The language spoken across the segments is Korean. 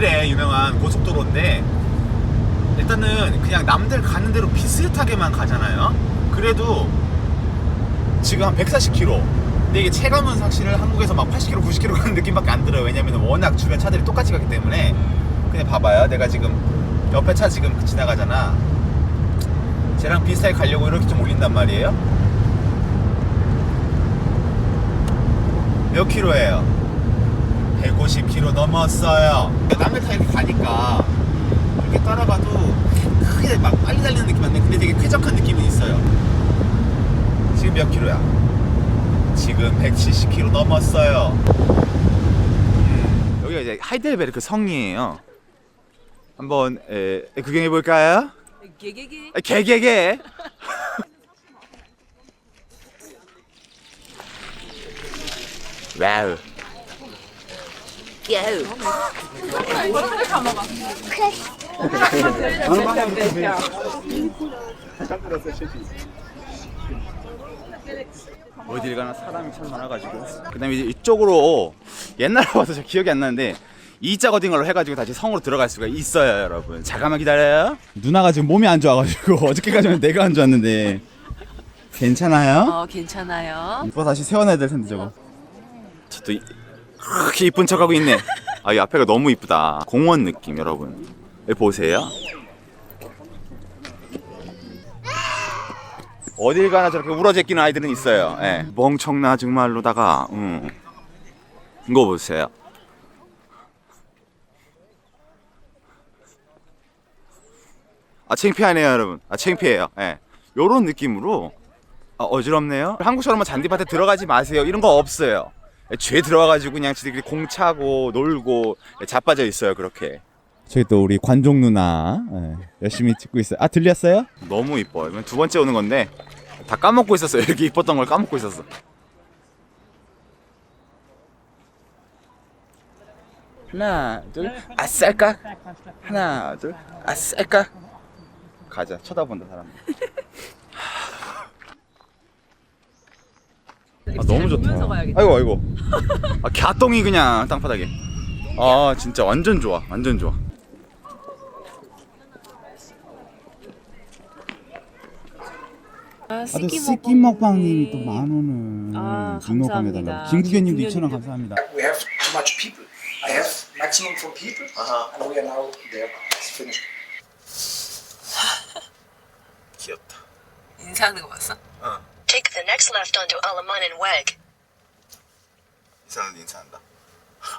독일의 유명한 고속도로인데 일단은 그냥 남들 가는 대로 비슷하게만 가잖아요. 그래도 지금 한 140km. 근데 이게 체감은 사실 한국에서 막 80km, 90km 가는 느낌밖에 안 들어요. 왜냐면 워낙 주변 차들이 똑같이 가기 때문에. 그냥 봐봐요. 내가 지금 옆에 차 지금 지나가잖아. 쟤랑 비슷하게 가려고 이렇게 좀 올린단 말이에요. 몇 킬로예요? 150km 넘었어요. 다 이렇게 가니까 이렇게 따라가도 크게 막 빨리 달리는 느낌 안 나. 근데 되게 쾌적한 느낌이 있어요. 지금 몇 킬로야? 지금 170km 넘었어요. 음, 여기가 이제 하이델베르크 성이에요. 한번 에, 구경해 볼까요? 개개개. 개개개. 와우. 야우. 어딜 가나 사람이 참 많아가지고 그다음에 이제 이쪽으로 옛날에 와서 저 기억이 안 나는데 이자 어딘가로 해가지고 다시 성으로 들어갈 수가 있어요 여러분 잠깐만 기다려요 누나가 지금 몸이 안 좋아가지고 어저께까지는 내가 안 좋았는데 괜찮아요? 어 괜찮아요. 이거 다시 세워놔야 될 텐데 저거 이- 그렇게 이쁜 척하고 있네 아 이 앞에가 너무 이쁘다 공원 느낌 여러분 여기 보세요 어딜 가나 저렇게 울어제끼는 아이들은 있어요 예. 멍청나 정말로다가 음. 이거 보세요 아 창피하네요 여러분 아 창피해요 예. 요런 느낌으로 아, 어지럽네요. 한국처럼 잔디밭에 들어가지 마세요. 이런 거 없어요. 죄 들어와가지고 그냥 지들끼리 공 차고 놀고 자빠져 있어요. 그렇게. 저기 또 우리 관종 누나 예, 열심히 찍고 있어요. 아 들렸어요? 너무 이뻐요. 이건 두 번째 오는 건데 다 까먹고 있었어요. 이렇게 이뻤던 걸 까먹고 있었어. 하나 둘 아쌀까? 하나 둘 아쌀까? 가자. 쳐다본다 사람. 아 너무 좋다. 보면서 가야겠다. 아이고 아이고. 아 갸똥이 그냥 땅바닥에. 아 진짜 완전 좋아. 완전 좋아. 아, 아주 쓰기 먹방님이 또 만 원을 아, 등록하면 감사합니다. 달라고. 김구현님도 김구현님. 2천 원 감사합니다. we have too much people. I have maximum from people, and we are now there. It's finished. 귀엽다. 인사하는 거 봤어? Left onto Alamanen Weg. 이 사람도 인사한다.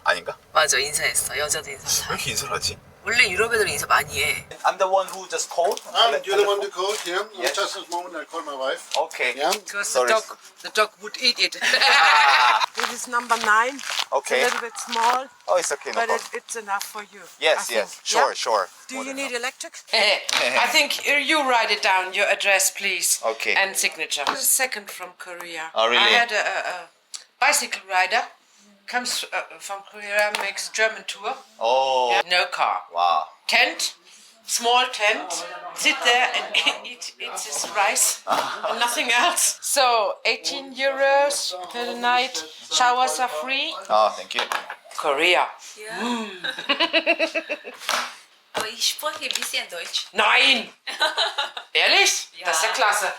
아닌가? 맞아 인사했어. 여자도 인사. 왜 이렇게 인사를 하지? 원래 유럽 애들은 인사 많이 해. I'm the one who just called. Um, you're the one to call, yeah. Yes. Just this moment, I'll call my wife. Okay. Yeah. Because Sorry. the dog, the dog would eat it. This is number nine. Okay. It's a little bit small, Oh, it's okay. No but it, problem. it's enough for you. Yes, I yes. think. Sure, Yeah? sure. Do you need electric? I think uh, you write it down, your address, please. Okay. And signature. This is second from Korea. Oh, really? I had a, a, a bicycle rider, comes uh, from Korea, makes German tour. Oh. Yeah. No car. Wow. Tent, small tent, sit there and eat, eat his rice and nothing else. So 18 euros per night, showers are free. Oh, thank you. Korea. Aber ich spreche ein bisschen Deutsch. Nein! Ehrlich? Ja. Das ist ja klasse.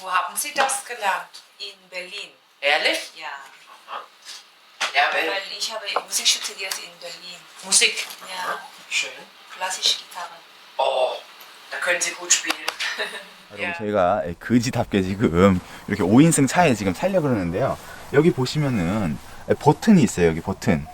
Wo haben Sie das gelernt? In Berlin. Ehrlich? Ja. Ja, weil Weil ich habe Musik studiert in Berlin. Musik. Ja. Schön. Klassische Gitarre. Oh, da können Sie gut spielen. 여러분 저희가 그지답게 지금 이렇게 5인승 차에 지금 살려 그러는데요. 여기 보시면은 버튼이 있어요. 여기 버튼.